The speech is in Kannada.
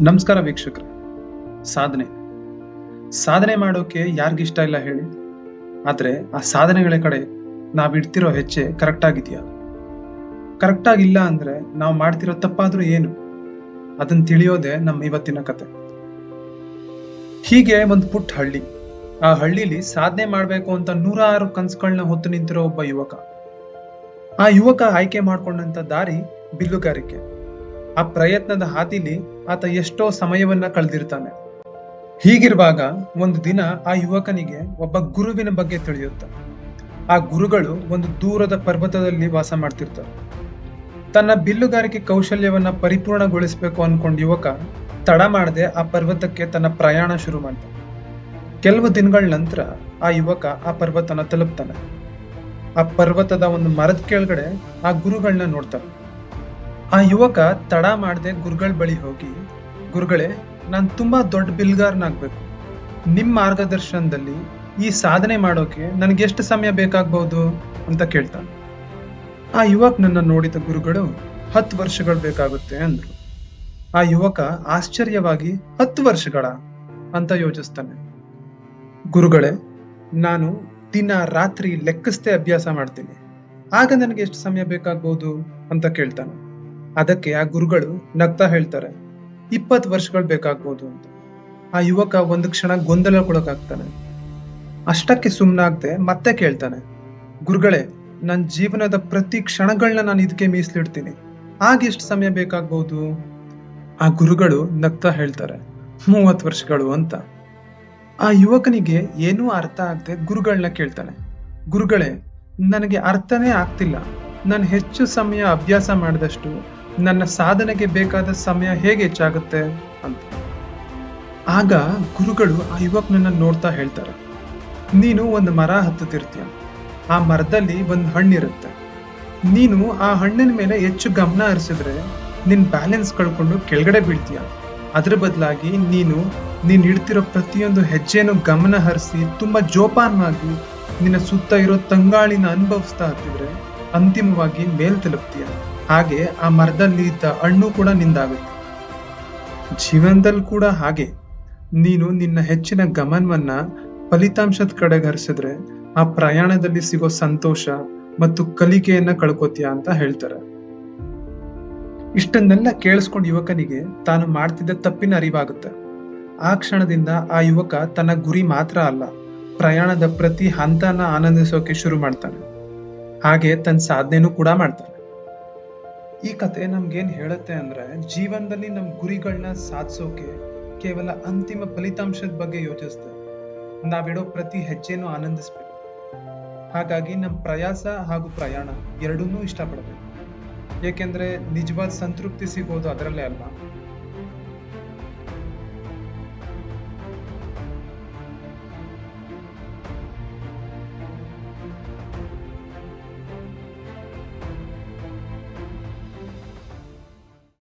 ನಮಸ್ಕಾರ ವೀಕ್ಷಕರು. ಸಾಧನೆ. ಸಾಧನೆ ಮಾಡೋಕೆ ಯಾರಿಗಿಷ್ಟ ಇಲ್ಲ ಹೇಳಿ? ಆದರೆ ಆ ಸಾಧನೆಗಳ ಕಡೆ ನಾವು ಇಡ್ತಿರೋ ಹೆಚ್ಚೆ ಕರೆಕ್ಟ್ ಆಗಿದೆಯಾ? ಕರೆಕ್ಟ್ ಆಗಿಲ್ಲ ಅಂದ್ರೆ ನಾವು ಮಾಡ್ತಿರೋ ತಪ್ಪಾದರೂ ಏನು? ಅದನ್ನ ತಿಳಿಯೋದೇ ನಮ್ಮ ಇವತ್ತಿನ ಕತೆ. ಹೀಗೆ ಒಂದು ಪುಟ್ಟ ಹಳ್ಳಿ. ಆ ಹಳ್ಳಿಲಿ ಸಾಧನೆ ಮಾಡಬೇಕು ಅಂತ ನೂರಾರು ಕನ್ಸುಗಳನ್ನ ಹೊತ್ತು ನಿಂತಿರೋ ಒಬ್ಬ ಯುವಕ. ಆ ಯುವಕ ಆಯ್ಕೆ ಮಾಡ್ಕೊಂಡಂತ ದಾರಿ ಬಿಲ್ಲುಗಾರಿಕೆ. ಆ ಪ್ರಯತ್ನದ ಹಾದಿಲಿ ಆತ ಎಷ್ಟೋ ಸಮಯವನ್ನ ಕಳೆದಿರ್ತಾನೆ. ಹೀಗಿರುವಾಗ ಒಂದು ದಿನ ಆ ಯುವಕನಿಗೆ ಒಬ್ಬ ಗುರುವಿನ ಬಗ್ಗೆ ತಿಳಿಯುತ್ತ. ಆ ಗುರುಗಳು ಒಂದು ದೂರದ ಪರ್ವತದಲ್ಲಿ ವಾಸ ಮಾಡ್ತಿರ್ತಾರೆ. ತನ್ನ ಬಿಲ್ಲುಗಾರಿಕೆ ಕೌಶಲ್ಯವನ್ನ ಪರಿಪೂರ್ಣಗೊಳಿಸಬೇಕು ಅನ್ಕೊಂಡ ಯುವಕ ತಡ ಮಾಡದೆ ಆ ಪರ್ವತಕ್ಕೆ ತನ್ನ ಪ್ರಯಾಣ ಶುರು ಮಾಡ್ತಾನೆ. ಕೆಲವು ದಿನಗಳ ನಂತರ ಆ ಯುವಕ ಆ ಪರ್ವತನ ತಲುಪ್ತಾನೆ. ಆ ಪರ್ವತದ ಒಂದು ಮರದ ಕೆಳಗಡೆ ಆ ಗುರುಗಳನ್ನ ನೋಡ್ತಾನೆ. ಆ ಯುವಕ ತಡ ಮಾಡದೆ ಗುರುಗಳ ಬಳಿ ಹೋಗಿ, ಗುರುಗಳೇ, ನಾನು ತುಂಬಾ ದೊಡ್ಡ ಬಿಲ್ಗಾರ್ನಾಗ್ಬೇಕು. ನಿಮ್ಮ ಮಾರ್ಗದರ್ಶನದಲ್ಲಿ ಈ ಸಾಧನೆ ಮಾಡೋಕೆ ನನಗೆ ಎಷ್ಟು ಸಮಯ ಬೇಕಾಗಬಹುದು ಅಂತ ಕೇಳ್ತಾನೆ. ಆ ಯುವಕನನ್ನ ನೋಡಿದ ಗುರುಗಳು, ಹತ್ತು ವರ್ಷಗಳು ಬೇಕಾಗುತ್ತೆ ಅಂದ್ರು. ಆ ಯುವಕ ಆಶ್ಚರ್ಯವಾಗಿ, ಹತ್ತು ವರ್ಷಗಳ? ಅಂತ ಯೋಚಿಸ್ತಾನೆ. ಗುರುಗಳೇ, ನಾನು ದಿನ ರಾತ್ರಿ ಲೆಕ್ಕಿಸದೆ ಅಭ್ಯಾಸ ಮಾಡ್ತೀನಿ. ಆಗ ನನಗೆ ಎಷ್ಟು ಸಮಯ ಬೇಕಾಗಬಹುದು ಅಂತ ಕೇಳ್ತಾನೆ. ಅದಕ್ಕೆ ಆ ಗುರುಗಳು ನಗ್ತಾ ಹೇಳ್ತಾರೆ, ಇಪ್ಪತ್ತು ವರ್ಷಗಳು ಬೇಕಾಗ್ಬೋದು ಅಂತ. ಆ ಯುವಕ ಒಂದು ಕ್ಷಣ ಗೊಂದಲಕ್ಕೊಳಗಾಗ್ತಾನೆ. ಅಷ್ಟಕ್ಕೆ ಸುಮ್ಮನಾಗದೆ ಮತ್ತೆ ಕೇಳ್ತಾನೆ, ಗುರುಗಳೇ ನನ್ನ ಜೀವನದ ಪ್ರತಿ ಕ್ಷಣಗಳನ್ನ ನಾನು ಇದಕ್ಕೆ ಮೀಸಲಿಡ್ತೀನಿ ಆಗ ಎಷ್ಟು ಸಮಯ ಬೇಕಾಗ್ಬೋದು? ಆ ಗುರುಗಳು ನಗ್ತಾ ಹೇಳ್ತಾರೆ, ಮೂವತ್ತು ವರ್ಷಗಳು ಅಂತ. ಆ ಯುವಕನಿಗೆ ಏನೂ ಅರ್ಥ ಆಗದೆ ಗುರುಗಳನ್ನ ಕೇಳ್ತಾನೆ, ಗುರುಗಳೇ, ನನಗೆ ಅರ್ಥನೇ ಆಗ್ತಿಲ್ಲ, ನಾನು ಹೆಚ್ಚು ಸಮಯ ಅಭ್ಯಾಸ ಮಾಡಿದಷ್ಟು ನನ್ನ ಸಾಧನೆಗೆ ಬೇಕಾದ ಸಮಯ ಹೇಗೆ ಹೆಚ್ಚಾಗುತ್ತೆ ಅಂತ. ಆಗ ಗುರುಗಳು ಆ ಯುವಕನನ್ನ ನೋಡ್ತಾ ಹೇಳ್ತಾರೆ. ನೀನು ಒಂದು ಮರ ಹತ್ತುತ್ತಿರ್ತೀಯ. ಆ ಮರದಲ್ಲಿ ಒಂದು ಹಣ್ಣಿರುತ್ತೆ. ನೀನು ಆ ಹಣ್ಣಿನ ಮೇಲೆ ಹೆಚ್ಚು ಗಮನ ಹರಿಸಿದ್ರೆ ನಿನ್ ಬ್ಯಾಲೆನ್ಸ್ ಕಳ್ಕೊಂಡು ಕೆಳಗಡೆ ಬೀಳ್ತೀಯ. ಅದ್ರ ಬದಲಾಗಿ ನೀನು, ನೀನ್ ಇಡ್ತಿರೋ ಪ್ರತಿಯೊಂದು ಹೆಜ್ಜೆಯನ್ನು ಗಮನ ಹರಿಸಿ ತುಂಬಾ ಜೋಪಾನವಾಗಿ ನಿನ್ನ ಸುತ್ತ ಇರೋ ತಂಗಾಳಿನ ಅನುಭವಿಸ್ತಾ ಹತ್ತಿದ್ರೆ ಅಂತಿಮವಾಗಿ ಮೇಲ್ ತಲುಪ್ತೀಯ. ಹಾಗೆ ಆ ಮರದಲ್ಲಿ ಇದ್ದ ಹಣ್ಣು ಕೂಡ ನಿಂದಾಗುತ್ತೆ. ಜೀವನದಲ್ಲಿ ಕೂಡ ಹಾಗೆ. ನೀನು ನಿನ್ನ ಹೆಚ್ಚಿನ ಗಮನವನ್ನ ಫಲಿತಾಂಶದ ಕಡೆಗೆ ಹರಿಸಿದ್ರೆ ಆ ಪ್ರಯಾಣದಲ್ಲಿ ಸಿಗೋ ಸಂತೋಷ ಮತ್ತು ಕಲಿಕೆಯನ್ನ ಕಳ್ಕೊತೀಯ ಅಂತ ಹೇಳ್ತಾರೆ. ಇಷ್ಟನ್ನೆಲ್ಲ ಕೇಳಿಸ್ಕೊಂಡು ಯುವಕನಿಗೆ ತಾನು ಮಾಡ್ತಿದ್ದ ತಪ್ಪಿನ ಅರಿವಾಗುತ್ತೆ. ಆ ಕ್ಷಣದಿಂದ ಆ ಯುವಕ ತನ್ನ ಗುರಿ ಮಾತ್ರ ಅಲ್ಲ, ಪ್ರಯಾಣದ ಪ್ರತಿ ಹಂತನ ಆನಂದಿಸೋಕೆ ಶುರು ಮಾಡ್ತಾನೆ. ಹಾಗೆ ತನ್ನ ಸಾಧನೆನೂ ಕೂಡ ಮಾಡ್ತಾನೆ. ಈ ಕತೆ ನಮ್ಗೇನು ಹೇಳುತ್ತೆ ಅಂದ್ರೆ ಜೀವನದಲ್ಲಿ ನಮ್ಮ ಗುರಿಗಳನ್ನ ಸಾಧಿಸೋಕೆ ಕೇವಲ ಅಂತಿಮ ಫಲಿತಾಂಶದ ಬಗ್ಗೆ ಯೋಚಿಸ್ದೆ. ನಾವಿಡೋ ಪ್ರತಿ ಹೆಜ್ಜೆನೂ ಆನಂದಿಸ್ಬೇಕು. ಹಾಗಾಗಿ ನಮ್ಮ ಪ್ರಯಾಸ ಹಾಗೂ ಪ್ರಯಾಣ ಎರಡನ್ನೂ ಇಷ್ಟಪಡಬೇಕು. ಏಕೆಂದರೆ ನಿಜವಾದ ಸಂತೃಪ್ತಿ ಸಿಗೋದು ಅದರಲ್ಲೇ ಅಲ್ಲ